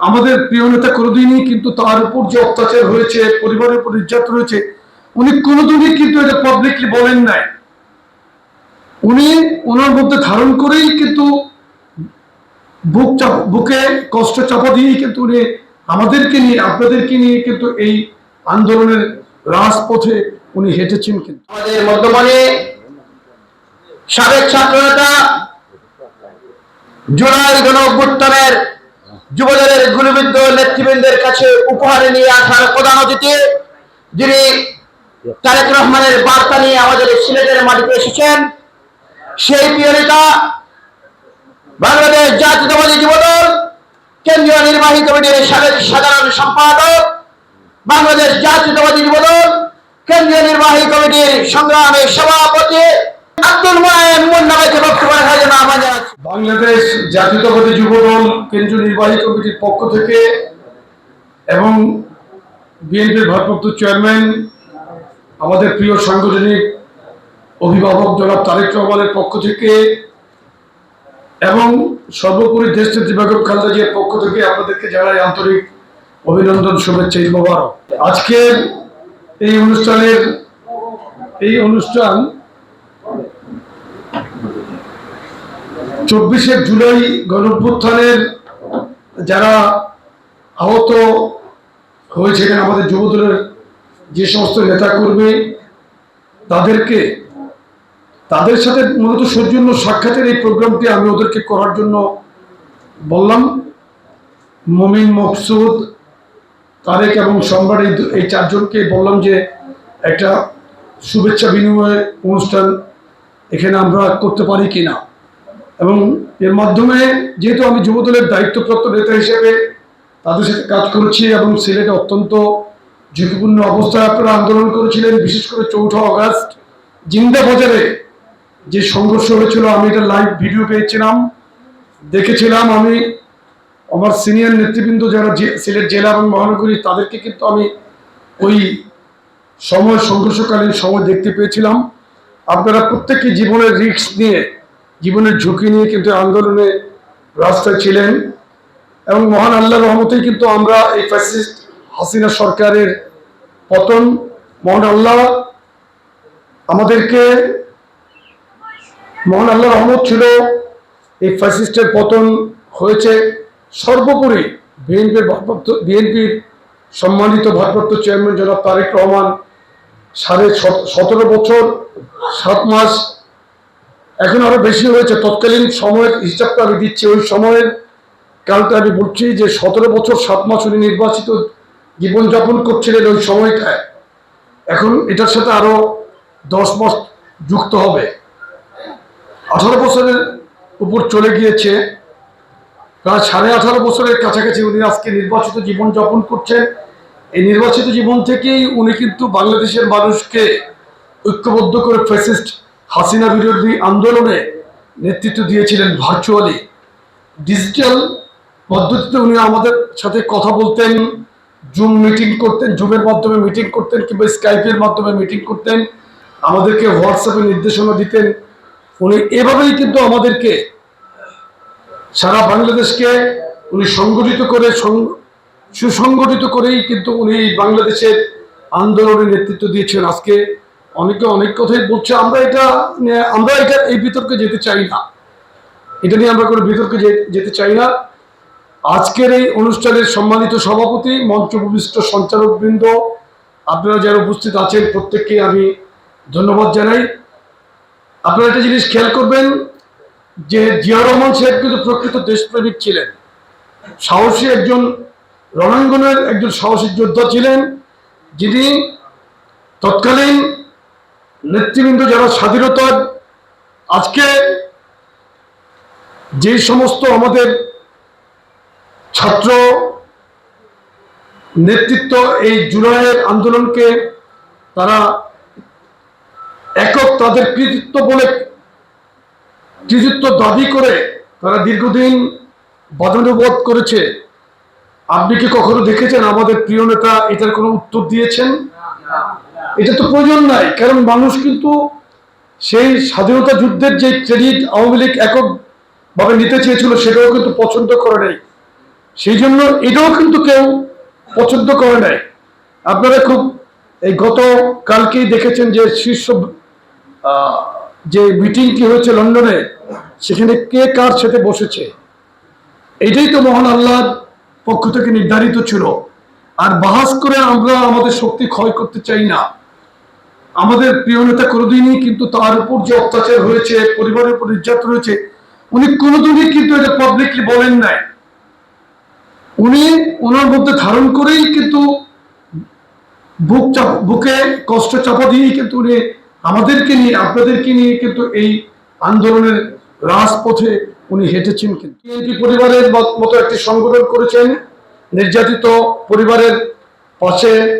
আমাদের প্রিয় নেতা কোনোদিনই কিন্তু তার উপর যে অত্যাচার হয়েছে, পরিবারের উপর নির্যাতন হয়েছে, উনি কোনোদিনই কিন্তু এটা পাবলিকলি বলেন নাই। উনি ওনার মধ্যে ধারণ করেই কিন্তু বুক চাপ, বুকে কষ্ট চাপা দিয়েই কিন্তু উনি আমাদেরকে নিয়ে, আপনাদেরকে নিয়ে কিন্তু এই আন্দোলনের রাজপথে উনি হেঁটেছেন কিন্তু। আমাদের মধ্যমণি সাবেক ছাত্রনেতা জুলাই গণ অভ্যুত্থানের যুবদলের গুলিবিদ্ধ নেতৃবৃন্দের কাছে উপহারে নিয়ে আসার প্রধান অতিথি, যিনি তারেক রহমানের বার্তা নিয়ে আমাদের সিলেটের মাটিতে এসেছেন, সেই প্রিয় বাংলাদেশ জাতীয়তাবাদী যুবদল, কেন্দ্রীয় নির্বাহী কমিটির সাবেক সাধারণ সম্পাদক, বাংলাদেশ জাতীয়তাবাদী যুবদল, কেন্দ্রীয় নির্বাহী কমিটির সংগ্রামের সভাপতি বাংলাদেশ জাতীয়তাবাদী যুবদল কেন্দ্রীয় নির্বাহী কমিটির পক্ষ থেকে এবং বিএনপির ভারপ্রাপ্ত চেয়ারম্যান, আমাদের প্রিয় সাংগঠনিক অভিভাবক জনাব তারেক রহমানের পক্ষ থেকে এবং সর্বোপরি দেশ নেত্রী বেগম খালেদা জিয়ার পক্ষ থেকে আপনাদেরকে জানাই আন্তরিক অভিনন্দন, শুভেচ্ছা মোবারক। আজকের এই অনুষ্ঠানের, এই অনুষ্ঠান চব্বিশে জুলাই গণঅভ্যুত্থানের যারা আহত হয়েছে হয়েছিলেন আমাদের যুবদলের যে সমস্ত নেতা নেতাকর্মী, তাদেরকে, তাদের সাথে মূলত সৌজন্য সাক্ষাতের এই প্রোগ্রামটি আমি ওদেরকে করার জন্য বললাম। মমিন মকসুদ, তারেক এবং সম্রাট এই চারজনকে বললাম যে একটা শুভেচ্ছা বিনিময় অনুষ্ঠান এখানে আমরা করতে পারি কিনা। এবং এর মাধ্যমে যেহেতু আমি যুবদলের দায়িত্বপ্রাপ্ত নেতা হিসেবে তাদের সাথে কাজ করেছি এবং সিলেটে অত্যন্ত ঝুঁকিপূর্ণ অবস্থায় আপনারা আন্দোলন করেছিলেন, বিশেষ করে চৌঠা অগাস্ট জিন্দা বাজারে যে সংঘর্ষ হয়েছিল, আমি এটা লাইভ ভিডিও পেয়েছিলাম, দেখেছিলাম আমি। আমার সিনিয়র নেতৃবৃন্দ যারা সিলেট জেলা এবং মহানগরী, তাদেরকে কিন্তু আমি ওই সময়, সংঘর্ষকালীন সময় দেখতে পেয়েছিলাম। আপনারা প্রত্যেকে জীবনের রিস্ক নিয়ে, জীবনের ঝুঁকি নিয়ে কিন্তু আন্দোলনে রাস্তায় ছিলেন। এবং মহান আল্লাহ রহমতেই কিন্তু আমরা এই ফ্যাসিস্ট হাসিনা সরকারের পতন, মহান আল্লাহ আমাদেরকে, মহান আল্লাহ রহমত ছিল এই ফ্যাসিস্টের পতন হয়েছে। সর্বোপরি বিএনপির ভারপ্রাপ্ত, বিএনপির সম্মানিত ভারপ্রাপ্ত চেয়ারম্যান জনাব তারেক রহমান সাড়ে সত- সতেরো বছর, সাত মাস। এখন আরও বেশি হয়েছে। তৎকালীন সময়ের হিসাবটা আমি দিচ্ছি। ওই সময়ের কালটা আমি বলছি যে সতেরো বছর, সাত মাস উনি নির্বাচিত জীবনযাপন করছিলেন ওই সময়টায়। এখন এটার সাথে আরও দশ মাস যুক্ত হবে। আঠারো বছরের উপর চলে গিয়েছে। প্রায় সাড়ে আঠারো বছরের কাছাকাছি উনি আজকে নির্বাচিত জীবনযাপন করছেন। এই নির্বাচিত জীবন থেকেই উনি কিন্তু বাংলাদেশের মানুষকে ঐক্যবদ্ধ করে ফ্যাসিস্ট হাসিনা বিরোধী আন্দোলনে নেতৃত্ব দিয়েছিলেন ভার্চুয়ালি ডিজিটাল পদ্ধতিতে উনি আমাদের সাথে কথা বলতেন জুম মিটিং করতেন জুমের মাধ্যমে মিটিং করতেন কিংবা স্কাইপের মাধ্যমে মিটিং করতেন, আমাদেরকে হোয়াটসঅ্যাপে নির্দেশনা দিতেন। উনি এভাবেই কিন্তু আমাদেরকে সারা বাংলাদেশকে উনি সংগঠিত করে সুসংগঠিত করেই কিন্তু উনি বাংলাদেশের আন্দোলনে নেতৃত্ব দিয়েছেন। আজকে অনেকে অনেক কথাই বলছে। আমরা এটা আমরা এটা এই বিতর্কে যেতে চাই না। এটা নিয়ে আমরা কোনো বিতর্কে যেতে চাই না। আজকের এই অনুষ্ঠানের সম্মানিত সভাপতি মঞ্চ ভূমিষ্ঠ সঞ্চালকবৃন্দ, আপনারা যারা উপস্থিত আছেন, প্রত্যেককে আমি ধন্যবাদ জানাই। আপনারা একটা জিনিস খেয়াল করবেন, যে জিয়া রহমান সাহেব কিন্তু প্রকৃত দেশপ্রেমিক ছিলেন। সাহসী একজন রণাঙ্গনের একজন সাহসী যোদ্ধা ছিলেন, যিনি তৎকালীন নেতৃবৃন্দ যারা স্বাধীনতার, আজকে যে সমস্ত আমাদের ছাত্র নেতৃত্ব এই জুলাইয়ের আন্দোলনকে তারা একক তাদের কৃতিত্ব বলে কৃতিত্ব দাবি করে তারা দীর্ঘদিন বাদানুবাদ করেছে। আপনি কি কখনো দেখেছেন আমাদের প্রিয় নেতা এটার কোনো উত্তর দিয়েছেন? এটা তো প্রয়োজন নাই, কারণ মানুষ কিন্তু সেই স্বাধীনতা যুদ্ধের যে ক্রেডিট আওয়ামী লীগ এককভাবে নিতে চেয়েছিল, সেটাও কিন্তু পছন্দ করে নেই। সেই জন্য এটাও কিন্তু কেউ পছন্দ করে নাই। আপনারা খুব এই গত কালকেই দেখেছেন যে শীর্ষ যে মিটিংটি হয়েছে লন্ডনে, সেখানে কে কার সাথে বসেছে? এটাই তো মহান আল্লাহর পক্ষ থেকে নির্ধারিত ছিল। আর বাহাস করে আমরা আমাদের শক্তি ক্ষয় করতে চাই না। আমাদের প্রিয় নেতা কোনোদিনই কিন্তু তার উপর যে অত্যাচার হয়েছে, পরিবারের উপর নির্যাতন হয়েছে, উনি কোনোদিনই কিন্তু এটা পাবলিকলি বলেন নাই। উনি ওনার মধ্যে ধারণ করেই কিন্তু বুক চাপ বুকে কষ্ট চাপা দিয়েই কিন্তু উনি আমাদেরকে নিয়ে, আপনাদেরকে নিয়ে কিন্তু এই আন্দোলনের রাজপথে উনি হেঁটেছেন কিন্তু। পরিবারের মত- একটি সংগঠন করেছেন। নির্যাতিত পরিবারের পাশে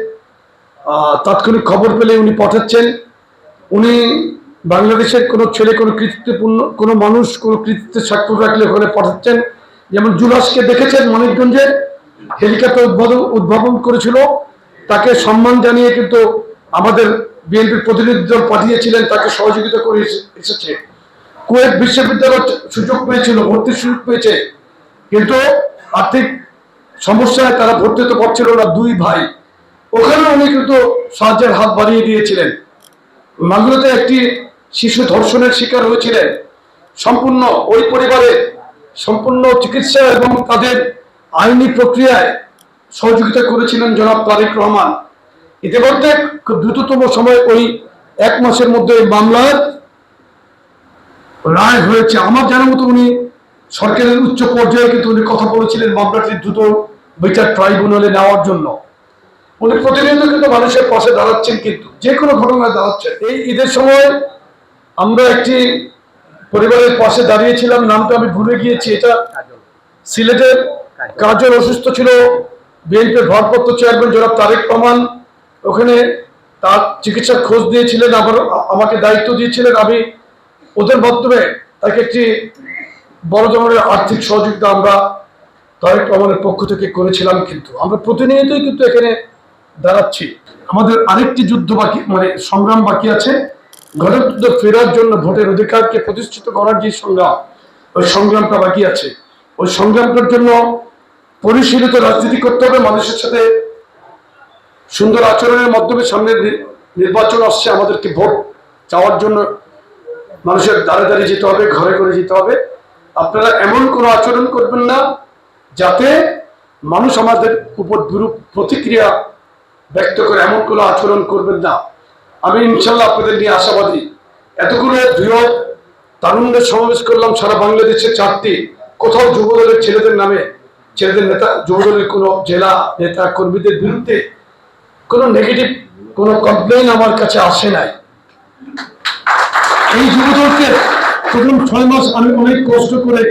তাৎক্ষণিক খবর পেলে উনি পাঠাচ্ছেন। উনি বাংলাদেশের কোনো ছেলে, কোনো কৃতিত্বপূর্ণ, কোনো মানুষ, কোনো কৃতিত্বের স্বাক্ষর রাখলে ওখানে পাঠাচ্ছেন। যেমন জুলাসকে দেখেছেন মানিকগঞ্জে হেলিকপ্টার উদ্বোধন উদ্ভাবন করেছিল। তাকে সম্মান জানিয়ে কিন্তু আমাদের বিএনপির প্রতিনিধি দল পাঠিয়েছিলেন, তাকে সহযোগিতা করে এসে- এসেছে। কুয়েত বিশ্ববিদ্যালয় সুযোগ পেয়েছিল, ভর্তির সুযোগ পেয়েছে। কিন্তু আর্থিক সমস্যায় তারা ভর্তি হতে পারছিল না দুই ভাই। ওখানে উনি কিন্তু সাহায্যের হাত বাড়িয়ে দিয়েছিলেন। মাগুরাতে একটি শিশু ধর্ষণের শিকার হয়েছিলেন। সম্পূর্ণ ওই পরিবারে সম্পূর্ণ চিকিৎসা এবং তাদের আইনি প্রক্রিয়ায় সহযোগিতা করেছিলেন জনাব তারেক রহমান। ইতিমধ্যে দ্রুততম সময় ওই এক মাসের মধ্যে মামলার রায় হয়েছে আমার জানা মতো উনি সরকারের উচ্চ পর্যায়ে কিন্তু উনি কথা বলেছিলেন মামলাটি দ্রুত বিচার ট্রাইব্যুনালে নেওয়ার জন্য। উনি প্রতিনিয়ত কিন্তু মানুষের পাশে দাঁড়াচ্ছেন কিন্তু যে কোনো ঘটনায় দাঁড়াচ্ছেন। এই ঈদের সময় আমরা একটি পরিবারের পাশে দাঁড়িয়েছিলাম নামটা আমি ভুলে গিয়েছি এটা সিলেটের কাজল। অসুস্থ ছিল বিএনপির ভারপ্রাপ্ত চেয়ারম্যান জনাব তারেক রহমান ওখানে তার চিকিৎসার খোঁজ দিয়েছিলেন আবার আমাকে দায়িত্ব দিয়েছিলেন আমি ওদের মাধ্যমে তাকে একটি বড় ধরনের আর্থিক সহযোগিতা আমরা তারেক রহমানের পক্ষ থেকে করেছিলাম কিন্তু আমরা প্রতিনিয়তই কিন্তু এখানে দাঁড়াচ্ছি। আমাদের আরেকটি যুদ্ধ বাকি মানে সংগ্রাম বাকি আছে। গণতন্ত্র ফেরার জন্য ভোটের অধিকারকে প্রতিষ্ঠিত করার যে সংগ্রাম, ওই সংগ্রামটা বাকি আছে। ওই সংগ্রামটার জন্য পরিশীলিত রাজনীতি করতে হবে, মানুষের সাথে সুন্দর আচরণের মাধ্যমে সামনে নির্বাচন আসছে, আমাদেরকে ভোট চাওয়ার জন্য মানুষের দাঁড়ে দাঁড়িয়ে যেতে হবে, ঘরে ঘরে যেতে হবে। আপনারা এমন কোনো আচরণ করবেন না যাতে মানুষ আমাদের উপর বিরূপ প্রতিক্রিয়া ব্যক্ত করে এমন কোনো আচরণ করবেন না। আমি ইনশাল্লাহ আপনাদের নিয়ে আশাবাদী। এতগুলো বৃহৎ তারুণ্যের সমাবেশ করলাম সারা বাংলাদেশে চারটি। কোথাও যুবদলের ছেলেদের নামে, ছেলেদের নেতা, যুবদলের কোনো জেলা নেতা কর্মীদের বিরুদ্ধে কোনো নেগেটিভ কোনো কমপ্লেন আমার কাছে আসে নাই। এই যুবদলকে প্রথম ছয় মাস আমি অনেক কষ্ট করে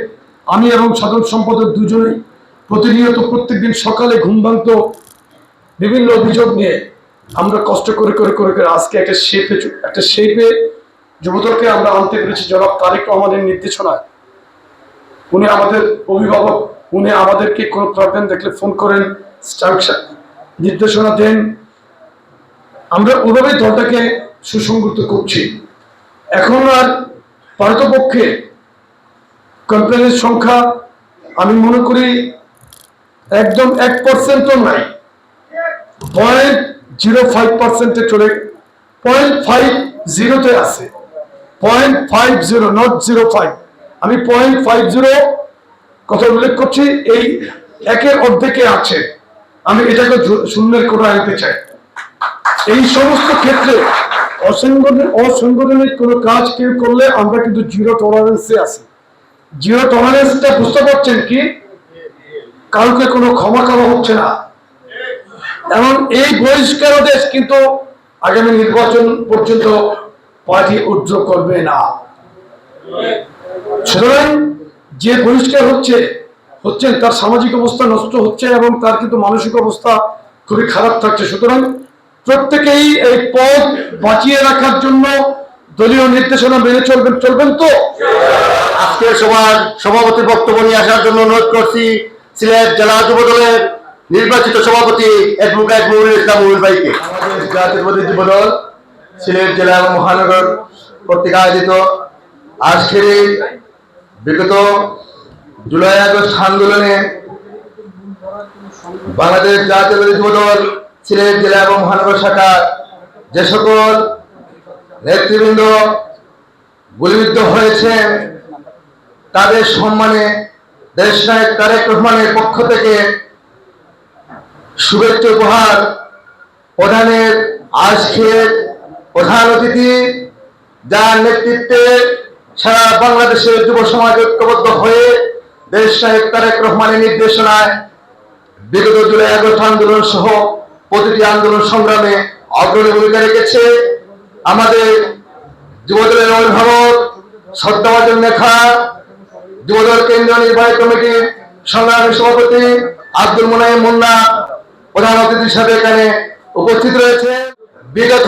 আমি এবং সাধারণ সম্পাদক দুজনেই প্রতিনিয়ত প্রত্যেকদিন সকালে ঘুম ভাঙতো। বিভিন্ন অভিযোগ নিয়ে আমরা কষ্ট করে করে করে করে আজকে একটা শেপে একটা শেপে যুবদলকে আমরা আনতে পেরেছি জনাব তারেক রহমানের নির্দেশনায়। উনি আমাদের অভিভাবক উনি আমাদেরকে কোনো প্রবলেম দেখলে ফোন করেন instruction, নির্দেশনা দেন। আমরা ওভাবেই দলটাকে সুসংগত করছি। এখন আর পারতপক্ষে কমপ্লেনের সংখ্যা আমি মনে করি একদম এক পার্সেন্টও নাই। পয়েন্ট জিরো ফাইভ পার্সেন্টে চলে পয়েন্ট ফাইভ জিরোতে আছে। Point five zero not zero five আমি পয়েন্ট ফাইভ জিরো কথা উল্লেখ করছি, এই একের অর্ধেকে আছে। আমি এটাকে শূন্যের কোটায় আনতে চাই। এই সমস্ত ক্ষেত্রে অসংগঠন অসংগঠনিক কোনো কাজ কেউ করলে আমরা কিন্তু জিরো টলারেন্সে আছি। জিরো টলারেন্সটা বুঝতে পারছেন কি? কাউকে কোনো ক্ষমা করা হচ্ছে না। এবং এই বহিষ্কার দেশ কিন্তু আগামী নির্বাচন পর্যন্ত পার্টি উদ্যোগ করবে না। সুতরাং যে বহিষ্কার হচ্ছে হচ্ছেন তার সামাজিক অবস্থা নষ্ট হচ্ছে এবং তার কিন্তু মানসিক অবস্থা খুবই খারাপ থাকছে। সুতরাং প্রত্যেকেই এই পদ বাঁচিয়ে রাখার জন্য দলীয় নির্দেশনা মেনে চলবেন চলবেন তো? আজকের সভার সভাপতির বক্তব্য নিয়ে আসার জন্য অনুরোধ করছি সিলেট জেলা যুব দলের নির্বাচিত সভাপতি অ্যাডভোকেট মহিউল ইসলাম মহিউল ভাইকে। আমাদের জাতীয়বাদী যুব দল সিলেট জেলা এবং মহানগর কর্তৃক আয়োজিত আজকের এই বিগত জুলাই আগস্ট আন্দোলনে বাংলাদেশ জাতীয় যুব দল সিলেট জেলা এবং মহানগর শাখা যে সকল নেতৃবৃন্দ গুলিবিদ্ধ হয়েছেন, তাদের সম্মানে দেশ নায়ক তারেক রহমানের পক্ষ থেকে শুভেচ্ছা উপহার প্রধানের আজকের প্রধান অতিথি, যার নেতৃত্বে সারা বাংলাদেশের যুব সমাজ ঐক্যবদ্ধ হয়ে দেশ নায়ক তারেক রহমানের নির্দেশনায় বিগত জুলাই আগস্ট আন্দোলন সহ প্রতিটি আন্দোলন সংগ্রামে অগ্রণী ভূমিকা রেখেছে। আমাদের যুবদলের অভিভাবক শ্রদ্ধাভাজন লেখা যুবদল কেন্দ্রীয় নির্বাহী কমিটির সংগ্রামী সভাপতি আব্দুল মোনাইম মুন্না, প্রধান অতিথি হিসাবে এখানে উপস্থিত রয়েছে। বিগত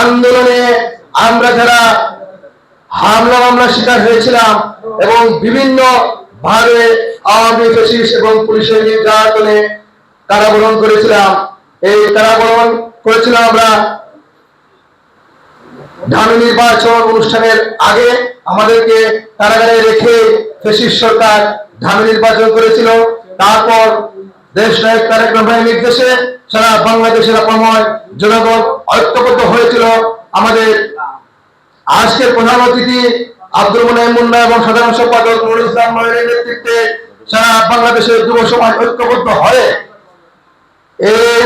আন্দোলনে আমরা যারা হামলা মামলা শিকার হয়েছিলাম এবং বিভিন্ন ভাবে আওয়ামী ফেসিস এবং পুলিশের নির্যাতনে কারাবরণ করেছিলাম। এই কারাবরণ করেছিলাম আমরা ধান নির্বাচন অনুষ্ঠানের আগে। আমাদেরকে কারাগারে রেখে ফেসিস সরকার ধান নির্বাচন করেছিল। তারপর দেশ নায়ক তারেক রহমানের নির্দেশে সারা বাংলাদেশের অপময় জনগণ ঐক্যবদ্ধ হয়েছিল। আমাদের আজকের প্রধান অতিথি আব্দুল মোনাইম মুন্না এবং সাধারণ সম্পাদক নুরুল ইসলাম নেতৃত্বে সারা বাংলাদেশের যুব সমাজ ঐক্যবদ্ধ হয়ে এই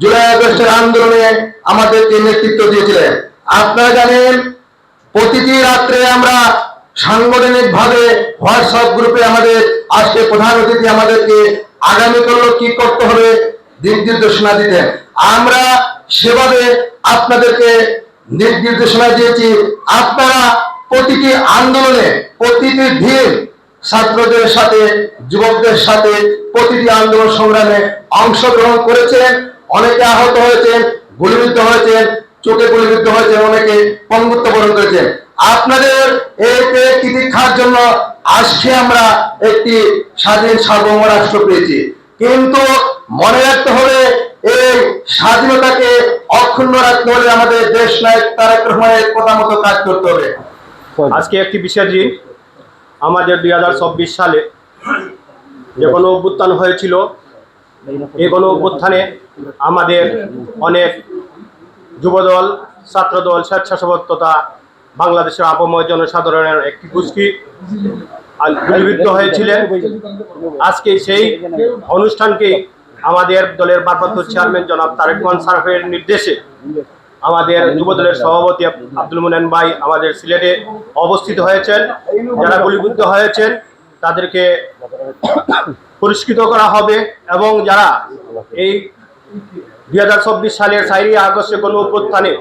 জুলাই আগস্টের আন্দোলনে আমাদেরকে নেতৃত্ব দিয়েছিলেন। আপনারা জানেন, প্রতিটি রাত্রে আমরা সাংগঠনিক ভাবে হোয়াটসঅ্যাপ গ্রুপে আমাদের আজকে প্রধান অতিথি আমাদেরকে আগামীকাল কি করতে হবে দিক নির্দেশনা দিতেন। আমরা সেভাবে আপনাদেরকে দিক নির্দেশনা দিয়েছি। আপনারা প্রতিটি আন্দোলনে, প্রতিটি দিন ছাত্রদের সাথে, যুবকদের সাথে প্রতিটি আন্দোলন সংগ্রামে অংশগ্রহণ করেছেন। অনেকে আহত হয়েছেন, গুলিবিদ্ধ হয়েছেন, চোখে গুলিবিদ্ধ হয়েছেন, অনেকে পঙ্গুত্ব বরণ করেছেন। আপনাদের এই জন্য আজকে আমরা একটি স্বাধীন সার্বভৌম রাষ্ট্র পেয়েছি। কিন্তু মনে রাখতে হবে, এই স্বাধীনতাকে অক্ষুণ্ণ রাখতে হলে আমাদের দেশ নায়ক তারেক রহমানের কথা মতো কাজ করতে হবে। আজকে একটি বিষয় আমাদের দুই হাজার চব্বিশ সালে যে কোনো অভ্যুত্থান হয়েছিল, এই গণ অভ্যুত্থানে আমাদের অনেক যুবদল, ছাত্রদল স্বেচ্ছাসেবক বাংলাদেশের আপময় জনসাধারণের একটি গোষ্ঠী গুলিবিদ্ধ হয়েছিলেন। আজকে সেই অনুষ্ঠানকে আমাদের দলের ভারপ্রাপ্ত চেয়ারম্যান জনাব তারেক রহমান সারফের নির্দেশে আমাদের যুবদলের সভাপতি আব্দুল মুনান ভাই আমাদের সিলেটে অবস্থিত হয়েছেন, যারা গুলিবিদ্ধ হয়েছেন, তাদেরকে পুরস্কৃত করা হবে এবং যারা এই দুই হাজার চব্বিশ সালের চারই আগস্টে কোনো অভ্যুত্থানে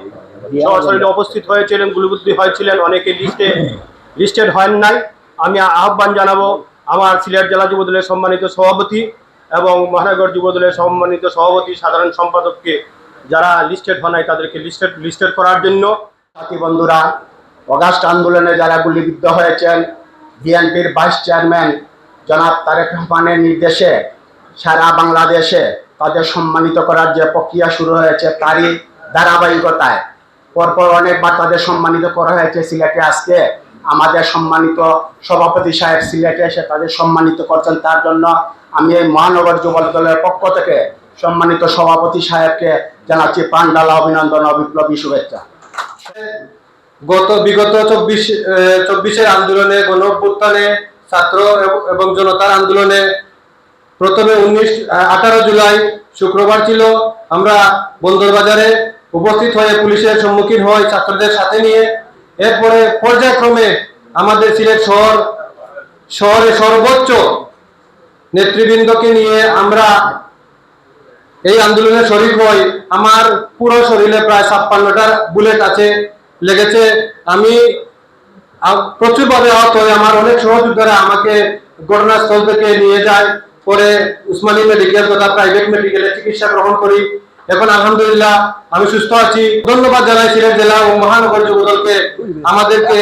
সরাসরি উপস্থিত হয়েছিলেন, গুলিবুদ্ধি হয়েছিলেন, অনেকে লিস্টে লিস্টেড হন নাই। আমি আহ্বান জানাব আমার সিলেট জেলা যুবদলের সম্মানিত সভাপতি এবং মহানগর যুবদলের সম্মানিত সভাপতি, সাধারণ সম্পাদককে যারা লিস্টেড হন নাই তাদেরকে লিস্টেড লিস্টেড করার জন্য। সাথী বন্ধুরা, অগাস্ট আন্দোলনে যারা গুলিবিদ্ধ হয়েছেন, বিএনপির ভাইস চেয়ারম্যান জনাব তারেক রহমানের নির্দেশে সারা বাংলাদেশে তাদের সম্মানিত করার যে প্রক্রিয়া শুরু হয়েছে তারই ধারাবাহিকতায়। পরপর অনেকবার তাদের সম্মানিত করা হয়েছে সিলেটে। আজকে আমাদের সম্মানিত সভাপতি সাহেব সিলেটে এসে তাদের সম্মানিত করছেন। তার জন্য আমি এই মহানগর যুব দলের পক্ষ থেকে সম্মানিত সভাপতি সাহেবকে জানাচ্ছি প্রাণডালা অভিনন্দন ও বিপ্লবী শুভেচ্ছা। গত বিগত চব্বিশ চব্বিশের আন্দোলনে গণ অভ্যুত্থানে ছাত্র এব- জনতার আন্দোলনে প্রথমে উনিশ আঠারো জুলাই শুক্রবার ছিল। আমরা বন্দরবাজারে উপস্থিত হয়ে পুলিশের সম্মুখীন হই ছাত্রদের সাথে নিয়ে। এরপরে পর্যায়ক্রমে আমাদের সিলেট শহর শহরে সর্বোচ্চ নেতৃবৃন্দকে নিয়ে আমরা এই আন্দোলনে শরীর হই আমার পুরো শরীরে প্রায় ছাপ্পান্নটার বুলেট আছে, লেগেছে। আমি প্রচুরভাবে আহত হই। আমার অনেক সহযোদ্ধারা আমাকে ঘটনাস্থল থেকে নিয়ে যায়। পরে উসমানী মেডিকেল তথা প্রাইভেট মেডিকেলে চিকিৎসা গ্রহণ করি। এখন আলহামদুলিল্লাহ আমি সুস্থ আছি। ধন্যবাদ জানাই সিলেট জেলা ও মহানগর যুবদলকে আমাদেরকে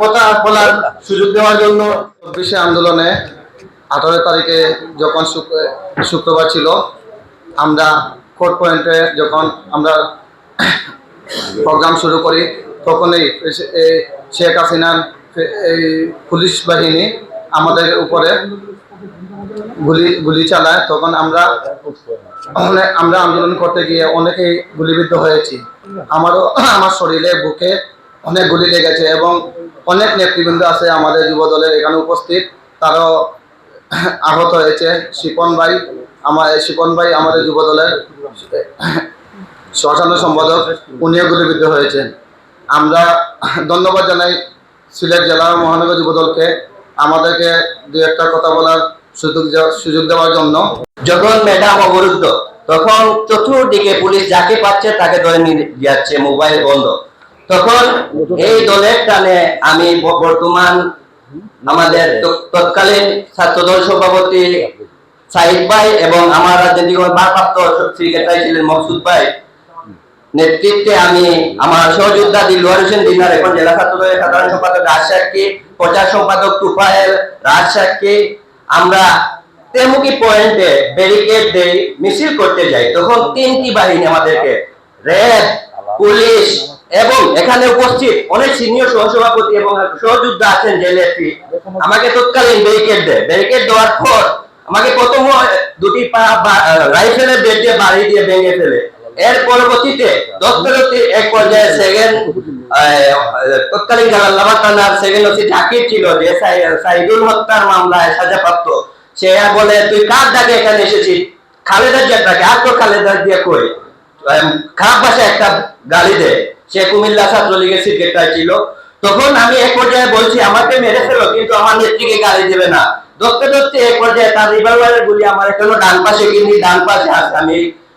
কথা বলার সুযোগ দেওয়ার জন্য। চব্বিশে আন্দোলনে আঠারো তারিখে যখন শুক্রবার ছিল আমরা কোর্ট পয়েন্টে যখন আমরা প্রোগ্রাম শুরু করি তখনই শেখ হাসিনার এই পুলিশ বাহিনী আমাদের উপরে গুলি গুলি চালায়। তখন আমরা আমরা আন্দোলন করতে গিয়ে অনেকেই গুলিবিদ্ধ হয়েছি। আমারও, আমার শরীরে, বুকে অনেক গুলি লেগেছে এবং অনেক নেতৃবৃন্দ আছে আমাদের যুব দলের এখানে উপস্থিত। তারাও আহত হয়েছে। শিপন ভাই আমার শিপন ভাই আমাদের যুব দলের শ্মশান সম্পাদক উনিও গুলিবিদ্ধ হয়েছেন। আমরা ধন্যবাদ জানাই সিলেট জেলা মহানগর যুব দলকে আমাদেরকে দু একটা কথা বলার সুযোগ সুযোগ দেওয়ার জন্য। যখন ম্যাডাম অবরুদ্ধ, তখন চতুর্দিকে পুলিশ যাকে পাচ্ছে তাকে ধরে নিয়ে যাচ্ছে, মোবাইল বন্ধ। তখন এই দলের টানে আমি বর্তমান আমাদের তৎকালীন ছাত্রদল সভাপতি সাহিদ ভাই এবং আমার রাজনৈতিক ভারপ্রাপ্ত সেক্রেটারি ছিলেন মকসুদ ভাই, নেতৃত্বে আমি আমার সহযোদ্ধা দিলওয়ার হোসেন দিনার এখন জেলা ছাত্র দলের সাধারণ সম্পাদক রাজশাহী প্রচার সম্পাদক তুফায়েল রাজশাহী আমরা তেমুকি পয়েন্টে ব্যারিকেড দেই, মিছিল করতে যাই। তখন তিনটি বাহিনী আমাদেরকে র্যাব, পুলিশ এবং এখানে উপস্থিত অনেক সিনিয়র সহসভাপতি এবং সহযোদ্ধা আছেন জেলেপি আমাকে তৎকালীন ব্যারিকেড দেয়। ব্যারিকেড দেওয়ার পর আমাকে প্রথম দুটি পা বা- রাইফেলের বেড দিয়ে ভেঙে ফেলে। এর পরবর্তীতে দত্তরতি এক পর্যায়ে সেকেন্ড তৎকালীন জালালাবাদ থানার সেকেন্ড ওসি জাকির ছিল যে সাইদুল হত্যার মামলায় সাজাপ্রাপ্ত। সে বলে, তুই কার ডাকে এখানে এসেছিস? খালেদা জিয়ার ডাকে। আর তো খালেদা জিয়া কই? খারাপ ভাষায় একটা গালি দেয়। সে কুমিল্লা ছাত্রলীগের সেক্রেটারি ছিল। তখন আমি এক পর্যায়ে বলছি, আমাকে মেরে ফেলো, কিন্তু আমার নেত্রীকে গালি দেবে না। ধরতে ধরতে এক পর্যায়ে তার রিভলভারের গুলি, আমার এখনও ডান পাশে কিন্তু ডান পাশে আছে, আমি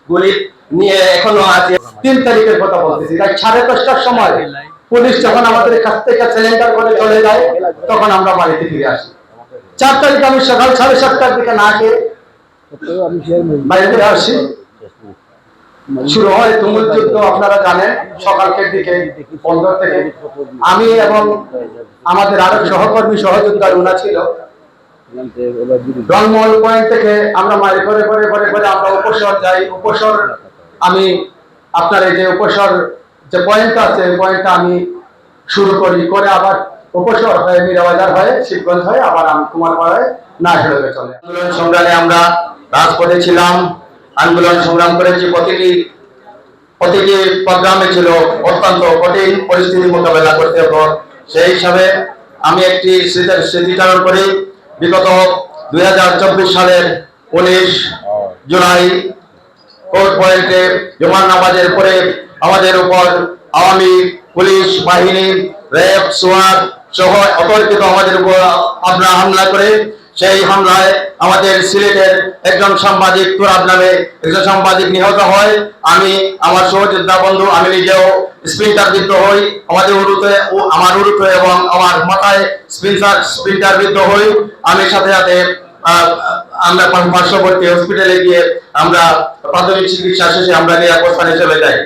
গুলি নিয়ে এখনও আছে। তিন তারিখের কথা বলতেছি রাত সাড়ে দশটার সময় পুলিশ যখন আমাদের কাছ থেকে সিলিন্ডার করে চলে যায়, তখন আমরা বাড়িতে ফিরে আসি। চার তারিখ আমি সকাল সাড়ে সাতটার দিকে না খেয়ে বাড়িতে আসি। শুরু হয় তুমুল যুদ্ধ, আপনারা জানেন, সকালকের দিকে পনেরো থেকে। আমি এবং আমাদের আরও সহকর্মী সহযোদ্ধা রুনা ছিল রংমহল পয়েন্ট থেকে আমরা মারি করে করে করে করে আমরা উপসর যাই। উপসর আমি আপনার এই যে উপসর যে পয়েন্ট আছে পয়েন্টটা আমি শুরু করি। করে আবার উপসর হয়ে, মীরাবাজার হয়ে, শিবগঞ্জ হয়ে আবার আমি কুমারপাড়ায় না হেরোবে চলে। আন্দোলন সংগ্রামে আমরা রাজপথে ছিলাম। আন্দোলন সংগ্রাম করেছি। প্রতিটি প্রতিটি প্রোগ্রামে ছিল অত্যন্ত কঠিন পরিস্থিতি মোকাবেলা করতে হতো। সেই হিসাবে আমি একটি স্মৃতি- স্মৃতিচারণ করি। বিগত দুই হাজার চব্বিশ সালের উনিশ জুলাই কোর্ট পয়েন্টে জমান নামাজের পরে আমাদের উপর আওয়ামী পুলিশ বাহিনী, র্যাব সোয়াদ সহ অতর্কিত আমাদের উপর আপনারা হামলা করে সেই হামলায় আমাদের সিলেটের একজন সাংবাদিক তুরাব নামে একজন সাংবাদিক নিহত হয়। আমি আমার সহযোদ্ধা বন্ধু, আমি নিজেও স্প্রিন্টার বিদ্ধ হই। আমাদের উরুতে ও আমার উরুতে এবং আমার মাথায় স্প্রিন্টার স্প্রিন্টার বিদ্ধ হই। আমি সাথে সাথে আমরা পার্শ্ববর্তী হসপিটালে গিয়ে আমরা প্রাথমিক চিকিৎসা শেষে আমরা নিরাপদ স্থানে চলে যাই।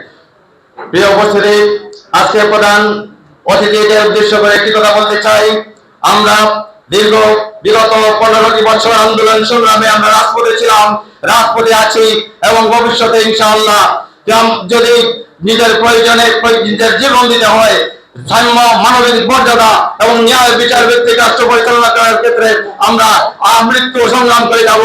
প্রিয় উপস্থিতি, আজকে প্রধান অতিথিদের উদ্দেশ্য করে একটি কথা বলতে চাই। আমরা দীর্ঘ বিগত পনেরোটি বছর আন্দোলন সংগ্রামে আমরা রাজপথে ছিলাম, রাজপথে আছি এবং ভবিষ্যতে ইনশাআল্লাহ যদি নিজের প্রয়োজনে নিজের জীবন দিতে হয় সাম্য মানবিক মর্যাদা এবং ন্যায় বিচার ভিত্তিক রাষ্ট্র পরিচালনা করার ক্ষেত্রে আমরা মৃত্যু সংগ্রাম করে যাব।